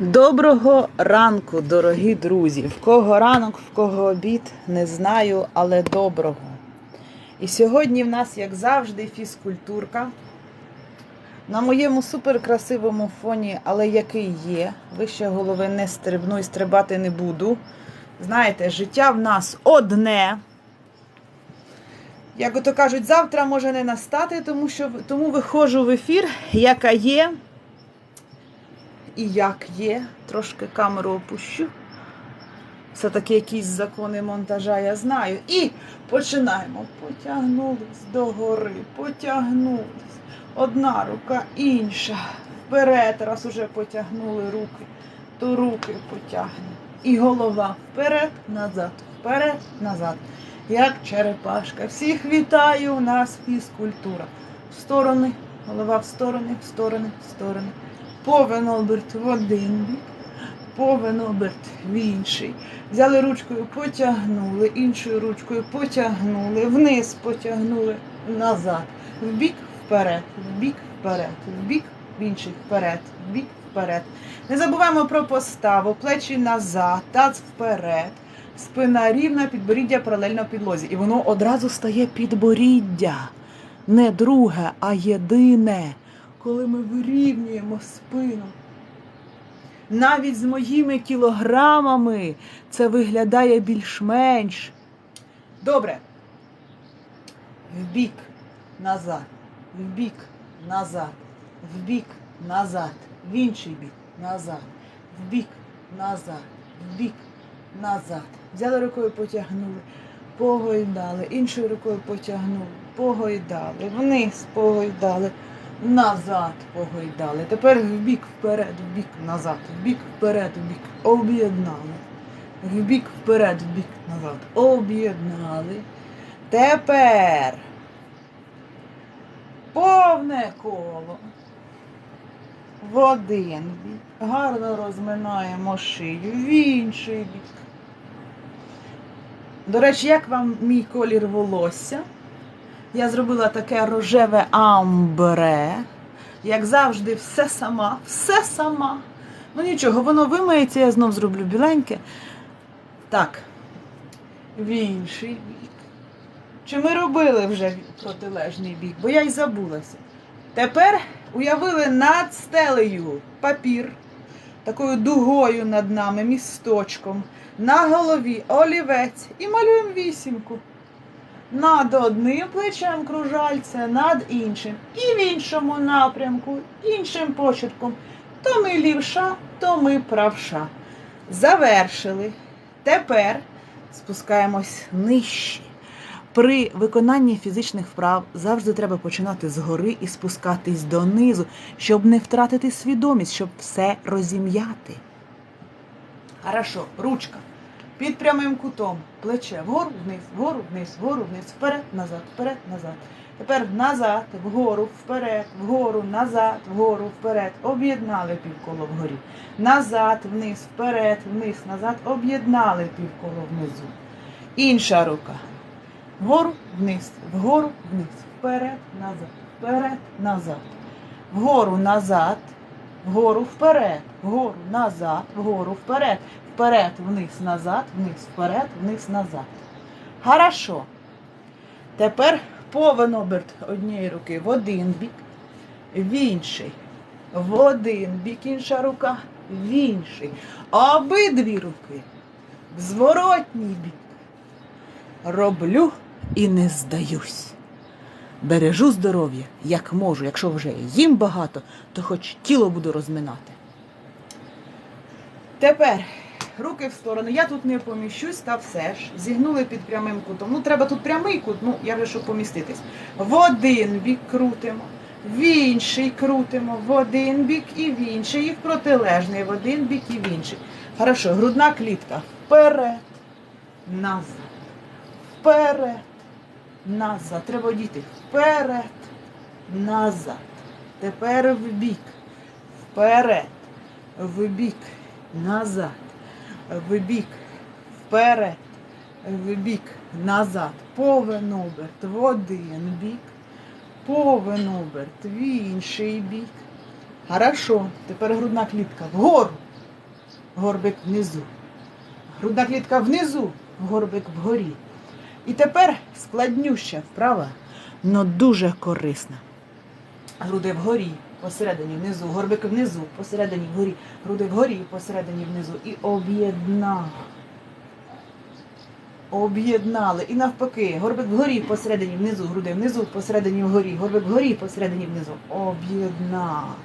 Доброго ранку, дорогі друзі! В кого ранок, в кого обід, не знаю, але доброго. І сьогодні в нас, як завжди, фізкультурка. На моєму суперкрасивому фоні, але який є. Вище голови не стрибну і стрибати не буду. Знаєте, життя в нас одне. Як ото кажуть, завтра може не настати, тому що тому виходжу в ефір, яка є. І як є, трошки камеру опущу. Все-таки якісь закони монтажа я знаю. І починаємо. Потягнулись догори, потягнулись. Одна рука, інша. Вперед, раз уже потягнули руки, то руки потягнемо. І голова вперед, назад, вперед, назад. Як черепашка. Всіх вітаю, у нас фізкультура. В сторони, голова в сторони, в сторони, в сторони. Повен оберт в один бік, повен оберт в інший. Взяли ручкою, потягнули, іншою ручкою потягнули, вниз потягнули, назад, в бік, вперед, в бік, вперед, в бік, в інший, вперед, в бік, вперед. Не забуваємо про поставу, плечі назад, таз вперед, спина рівна, підборіддя паралельно підлозі. І воно одразу стає підборіддя. Не друге, а єдине коли ми вирівнюємо спину. Навіть з моїми кілограмами це виглядає більш-менш. Добре. Вбік, назад, вбік, назад, вбік, назад, в інший бік, назад, вбік, назад, вбік, назад. Взяли рукою, потягнули, погойдали, іншою рукою потягнули, погойдали, вниз погойдали назад погойдали. Тепер в бік вперед, в бік назад, в бік вперед, в бік. Об'єднали. В бік вперед, в бік назад. Об'єднали. Тепер повне коло. В один бік. Гарно розминаємо шию, в інший бік. До речі, як вам мій колір волосся? Я зробила таке рожеве амбре. Як завжди, все сама, все сама. Ну нічого, воно вимиється, я знов зроблю біленьке. Так, в інший бік. Чи ми робили вже протилежний бік? Бо я й забулася. Тепер уявили над стелею папір, такою дугою над нами, місточком, на голові олівець і малюємо вісімку над одним плечем кружальця, над іншим. І в іншому напрямку, іншим почерком. То ми лівша, то ми правша. Завершили. Тепер спускаємось нижче. При виконанні фізичних вправ завжди треба починати згори і спускатись донизу, щоб не втратити свідомість, щоб все розім'яти. Хорошо, ручка. Під прямим кутом. Плече вгору, вниз, вгору, вниз, вгору, вниз, вперед, назад, вперед, назад. Тепер назад, вгору, вперед, вгору, назад, вгору, вперед. Об'єднали півколо вгорі. Назад, вниз, вперед, вниз, назад. Об'єднали півколо внизу. Інша рука. Вгору, вниз, вгору, вниз, вперед, назад, вперед, назад. Вгору, назад, вгору, вперед, вгору, назад, вгору, вперед вперед, вниз, назад, вниз, вперед, вниз, назад. Хорошо. Тепер повен оберт однієї руки в один бік, в інший. В один бік інша рука, в інший. Обидві руки в зворотній бік. Роблю і не здаюсь. Бережу здоров'я, як можу. Якщо вже їм багато, то хоч тіло буду розминати. Тепер руки в сторону. Я тут не поміщусь, та все ж. Зігнули під прямим кутом. Ну, треба тут прямий кут, ну я вже щоб поміститись. В один бік крутимо, в інший крутимо, в один бік і в інший, і в протилежний, в один бік і в інший. Хорошо, грудна клітка. Вперед, назад. Вперед, назад. Треба діти. Вперед, назад. Тепер в бік. Вперед, в бік, назад в бік, вперед, в бік, назад, повен оберт в один бік, повен оберт в інший бік. Хорошо, тепер грудна клітка вгору, горбик внизу. Грудна клітка внизу, горбик вгорі. І тепер складнюща вправа, але дуже корисна. Груди вгорі, посередині внизу, горбик внизу, посередині вгорі, груди вгорі, посередині внизу. І об'єднав. Об'єднали. І навпаки, горбик вгорі, посередині внизу, груди внизу, посередині вгорі, горбик вгорі, посередині внизу. Об'єднав.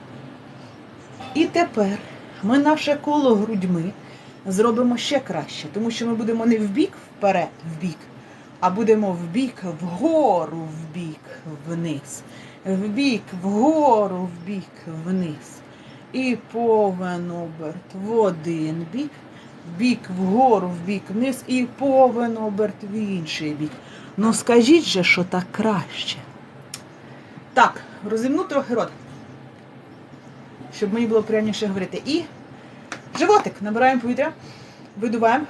І тепер ми наше коло грудьми зробимо ще краще, тому що ми будемо не в бік вперед, бік, а будемо в бік вгору, в бік, вниз. В бік, вгору, в бік, вниз. І повен оберт в один бік, в бік вгору, в бік вниз, і повен оберт в інший бік. Ну скажіть же, що так краще. Так, розімну трохи рот, щоб мені було приємніше говорити. І животик. Набираємо повітря, видуваємо,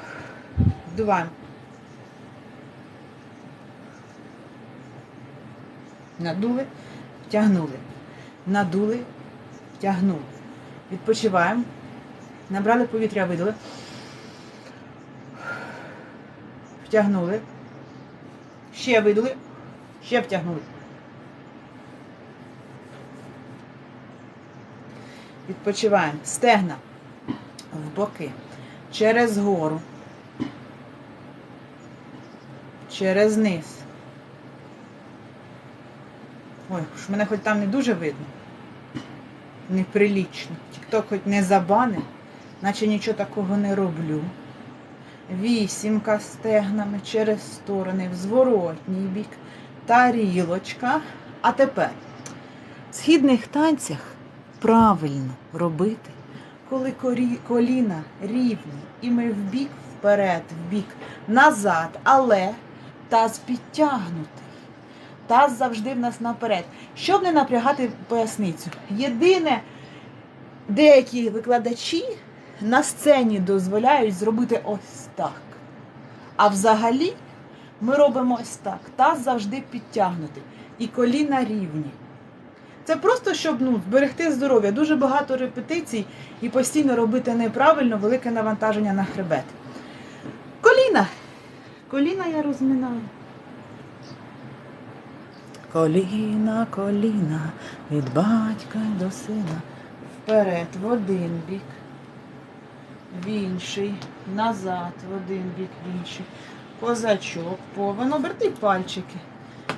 вдуваємо. Надули, втягнули. Надули, втягнули. Відпочиваємо. Набрали повітря, видали. Втягнули. Ще видали. Ще втягнули. Відпочиваємо. Стегна в боки. Через гору. Через низ. Ой, ж мене хоч там не дуже видно. Неприлічно. Тікток хоч не забане, наче нічого такого не роблю. Вісімка стегнами через сторони, в зворотній бік, тарілочка. А тепер в східних танцях правильно робити, коли коліна рівні, і ми в бік вперед, в бік, назад, але таз підтягнутий. Таз завжди в нас наперед. Щоб не напрягати поясницю. Єдине, деякі викладачі на сцені дозволяють зробити ось так. А взагалі ми робимо ось так. Таз завжди підтягнутий. І коліна рівні. Це просто щоб ну, зберегти здоров'я. Дуже багато репетицій і постійно робити неправильно велике навантаження на хребет. Коліна. Коліна я розминаю. Коліна, коліна, від батька до сина. Вперед в один бік, в інший, назад, в один бік, в інший. Козачок, повен, оберти пальчики.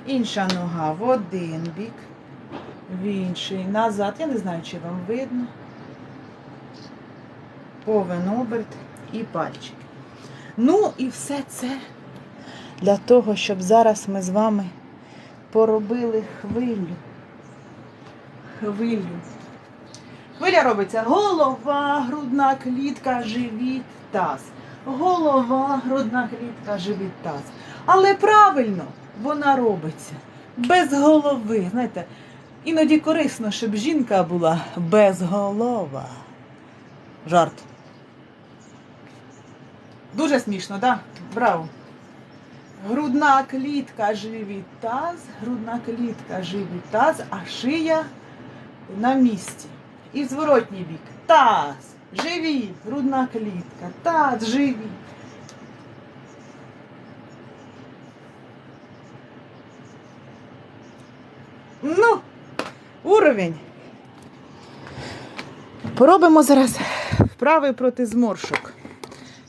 Інша нога в один бік, в інший, назад. Я не знаю, чи вам видно. Повен оберт і пальчики. Ну і все це для того, щоб зараз ми з вами поробили хвилю. Хвилю. Хвиля робиться голова, грудна клітка, живіт, таз. Голова, грудна клітка, живіт, таз. Але правильно вона робиться без голови. Знаєте, іноді корисно, щоб жінка була безголова. Жарт. Дуже смішно, так? Да? Браво. Грудна клітка, живіт, таз, грудна клітка, живіт, таз, а шия на місці. І в зворотній бік. Таз, живіт, грудна клітка, таз, живіт. Ну, уровень. Поробимо зараз вправи проти зморшок.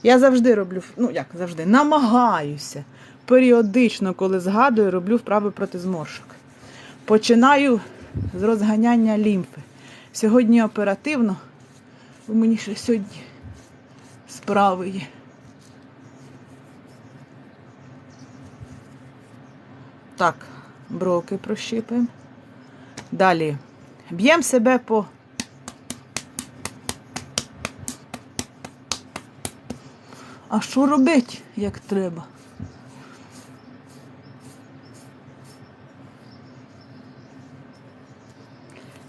Я завжди роблю, ну як завжди, намагаюся. Періодично, коли згадую, роблю вправи проти зморшок. Починаю з розганяння лімфи. Сьогодні оперативно, у мені ще сьогодні справи є. Так, броки прощипаємо. Далі б'ємо себе по А що робити, як треба?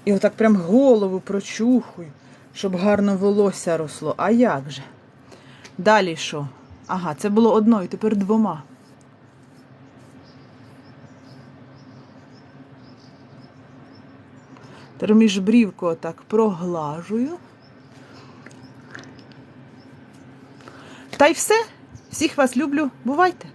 І отак прям голову прочухую, щоб гарно волосся росло. А як же? Далі що? Ага, це було одною, тепер двома. Тепер брівку отак проглажую. Та й все. Всіх вас люблю. Бувайте!